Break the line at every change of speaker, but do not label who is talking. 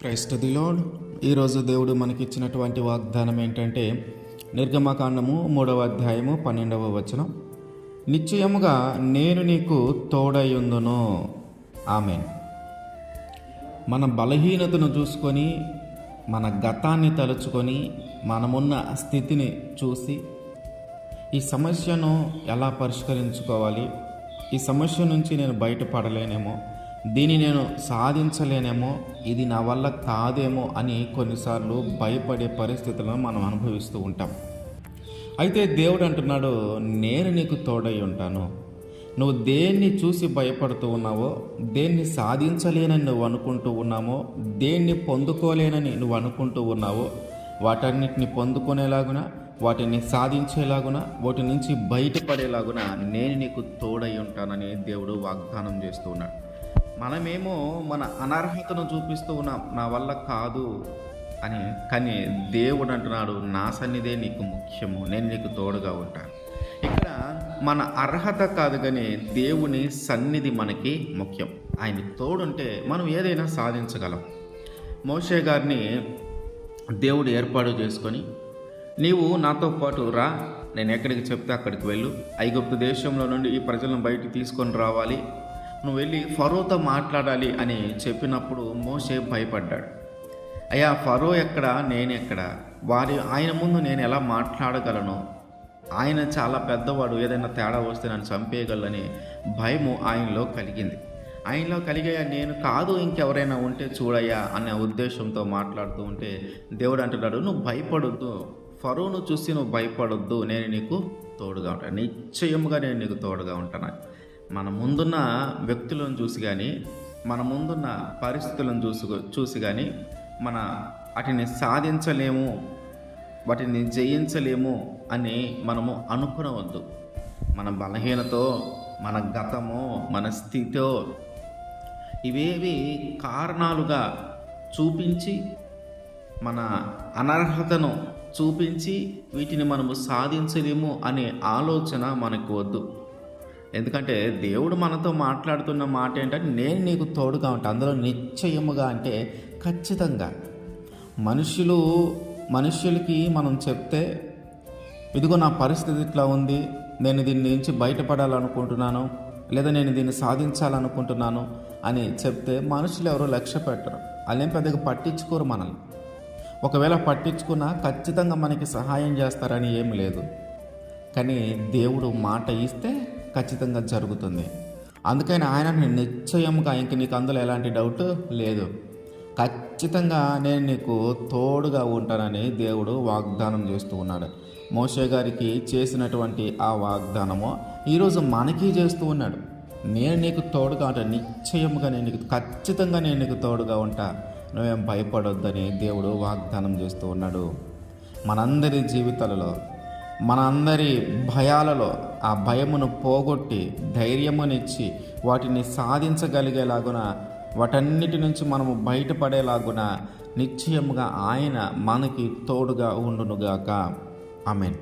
క్రైస్త దిలోడ్ ఈరోజు దేవుడు మనకిచ్చినటువంటి వాగ్దానం ఏంటంటే నిర్గమకాండము మూడవ అధ్యాయము పన్నెండవ వచనం. నిశ్చయముగా నేను నీకు తోడయ్యుందును. ఆమె మన బలహీనతను చూసుకొని మన గతాన్ని తలుచుకొని మనమున్న స్థితిని చూసి ఈ సమస్యను ఎలా పరిష్కరించుకోవాలి? ఈ సమస్య నుంచి నేను బయటపడలేనేమో? దీన్ని నేను సాధించలేనేమో ఇది నా వల్ల కాదేమో అని కొన్నిసార్లు భయపడే పరిస్థితులను మనం అనుభవిస్తూ ఉంటాం. అయితే దేవుడు అంటున్నాడు నేను నీకు తోడై ఉంటాను. నువ్వు దేన్ని చూసి భయపడుతూ ఉన్నావో దేన్ని సాధించలేనని నువ్వు అనుకుంటూ ఉన్నామో దేన్ని పొందుకోలేనని నువ్వు అనుకుంటూ ఉన్నావో వాటన్నిటిని పొందుకునేలాగున వాటిని సాధించేలాగున వాటి నుంచి బయటపడేలాగున నేను నీకు తోడై ఉంటానని దేవుడు వాగ్దానం చేస్తూ ఉన్నాడు. మనమేమో మన అనర్హతను చూపిస్తూ ఉన్నాం. నా వల్ల కాదు అని. కానీ దేవుడు అంటున్నాడు నా సన్నిధే నీకు ముఖ్యము. నేను నీకు తోడుగా ఉంటాను ఇక్కడ మన అర్హత కాదు కానీ దేవుని సన్నిధి మనకి ముఖ్యం. ఆయన తోడుంటే మనం ఏదైనా సాధించగలం. మోషే గారిని దేవుడు ఏర్పాటు చేసుకొని నీవు నాతో పాటు రా. నేను ఎక్కడికి చెప్తే అక్కడికి వెళ్ళు. ఐగుప్తు దేశంలో నుండి ఈ ప్రజలను బయటికి తీసుకొని రావాలి. నువ్వు వెళ్ళి ఫరోతో మాట్లాడాలి అని చెప్పినప్పుడు మోసే భయపడ్డాడు. అయ్యా ఫరో ఎక్కడ? నేను ఎక్కడ? వారి ఆయన ముందు నేను ఎలా మాట్లాడగలను? ఆయన చాలా పెద్దవాడు ఏదైనా తేడా వస్తే నన్ను చంపేయగలని భయము ఆయనలో కలిగింది. ఆయనలో కలిగయ్యా నేను కాదు ఇంకెవరైనా ఉంటే చూడయ్యా అనే ఉద్దేశంతో మాట్లాడుతూ ఉంటే దేవుడు అంటున్నాడు నువ్వు భయపడొద్దు. ఫరోను చూసి నువ్వు భయపడొద్దు. నేను నీకు తోడుగా ఉంటాను. నిశ్చయముగా నేను నీకు తోడుగా ఉంటాను. మన ముందున్న వ్యక్తులను చూసి కానీ మన ముందున్న పరిస్థితులను చూసి చూసి కానీ మన వాటిని సాధించలేము వాటిని జయించలేము అని మనము అనుకునవద్దు. మన బలహీనతో మన గతమో మన స్థితో ఇవేవి కారణాలుగా చూపించి మన అనర్హతను చూపించి వీటిని మనము సాధించలేము అనే ఆలోచన మనకు వద్దు. ఎందుకంటే దేవుడు మనతో మాట్లాడుతున్న మాట ఏంటంటే నేను నీకు తోడుగా ఉంటాను అందులో నిశ్చయముగా అంటే ఖచ్చితంగా. మనుషులు మనుషులకి మనం చెప్తే ఇదిగో నా పరిస్థితి ఇట్లా ఉంది నేను దీని నుంచి బయటపడాలనుకుంటున్నాను లేదా నేను దీన్ని సాధించాలనుకుంటున్నాను అని చెప్తే మనుషులు ఎవరో లక్ష్య పెట్టరు. వాళ్ళేం పెద్దగా పట్టించుకోరు మనల్ని. ఒకవేళ పట్టించుకున్నా ఖచ్చితంగా మనకి సహాయం చేస్తారని ఏమి లేదు. కానీ దేవుడు మాట ఇస్తే ఖచ్చితంగా జరుగుతుంది. అందుకని ఆయన నిశ్చయంగా ఇంక నీకు అందులో ఎలాంటి డౌట్ లేదు. ఖచ్చితంగా నేను నీకు తోడుగా ఉంటానని దేవుడు వాగ్దానం చేస్తూ ఉన్నాడు. మోషే గారికి చేసినటువంటి ఆ వాగ్దానము ఈరోజు మనకి చేస్తూ ఉన్నాడు. నేను నీకు తోడుగా ఉంటా నిశ్చయముగా నేను నీకు ఖచ్చితంగా నేను నీకు తోడుగా ఉంటా. నువ్వేం భయపడొద్దని దేవుడు వాగ్దానం చేస్తూ ఉన్నాడు. మనందరి జీవితాలలో మనందరి భయాలలో ఆ భయమును పోగొట్టి ధైర్యమునిచ్చి వాటిని సాధించగలిగేలాగున వాటన్నిటి నుంచి మనము బయటపడేలాగున నిశ్చయముగా ఆయన మనకి తోడుగా ఉండునుగాక. ఆమెన్.